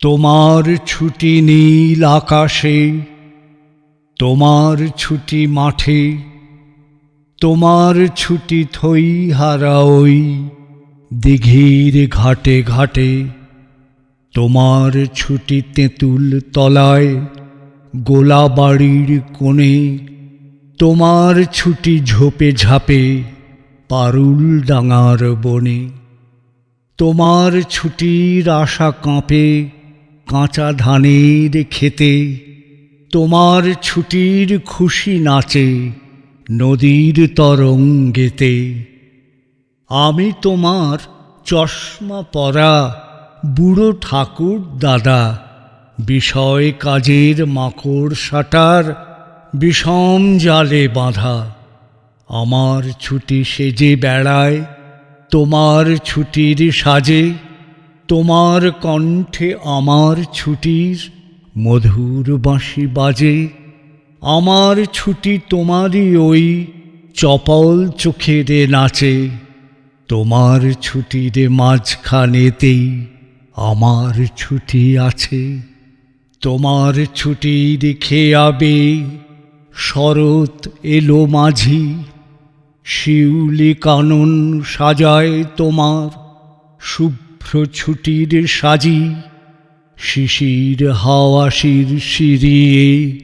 তোমার ছুটি নীল আকাশে, তোমার ছুটি মাঠে, তোমার ছুটি থই হারা ওই দিঘির ঘাটে ঘাটে, তোমার ছুটি তেঁতুল তলায় গোলা বাড়ির কোণে, তোমার ছুটি ঝোপে ঝাপে, পারুল ডাঙার বনে, তোমার ছুটির আশা কাঁপে কাঁচা ধানের খেতে তোমার ছুটির খুশি নাচে নদীর তরঙ্গেতে। আমি তোমার চশমা পরা বুড়ো ঠাকুর দাদা, বিষয় কাজের মাকড় সাটার বিষম জালে বাঁধা। আমার ছুটি সেজে বেড়ায়, তোমার ছুটির সাজে তোমার কণ্ঠে আমার ছুটির মধুর বাঁশি বাজে। আমার ছুটি তোমারই ওই চপল চোখেরে নাচে। তোমার ছুটির মাঝখানেতেই আমার ছুটি আছে। তোমার ছুটির খেয়াবে শরৎ এলো মাঝি। শিউলি কানন সাজায় তোমার শুভ্র ছুটির সাজি, শিশির হাওয়াশির সিরিয়ে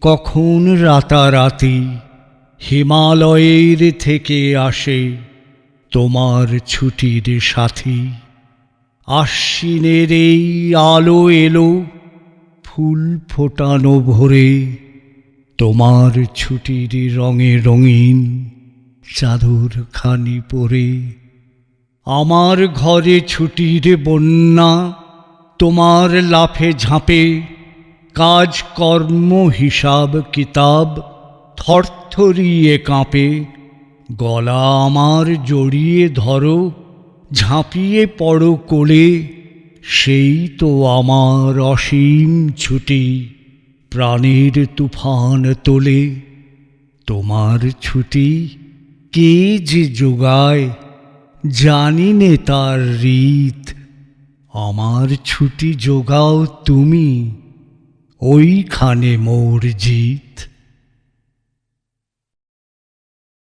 কখন রাতারাতি হিমালয়ের থেকে আসে তোমার ছুটির সাথী। আশ্বিনের এই আলো এলো, ফুল ফোটানো ভরে তোমার ছুটির রঙে রঙিন চাদর খানি পরে। আমার ঘরে ছুটির বন্যা, তোমার লাফে ঝাঁপে, কাজ, কর্ম, হিসাব, কিতাব থরথরিয়ে কাঁপে, গলা আমার জড়িয়ে ধরো, ঝাঁপিয়ে পড়ো কোলে, সেই তো আমার অসীম ছুটি, প্রাণের তুফান তোলে, তোমার ছুটি কে যে যোগায়? জানি নে তার রীত আমার ছুটি যোগাও তুমি ওইখানে মোর জিত।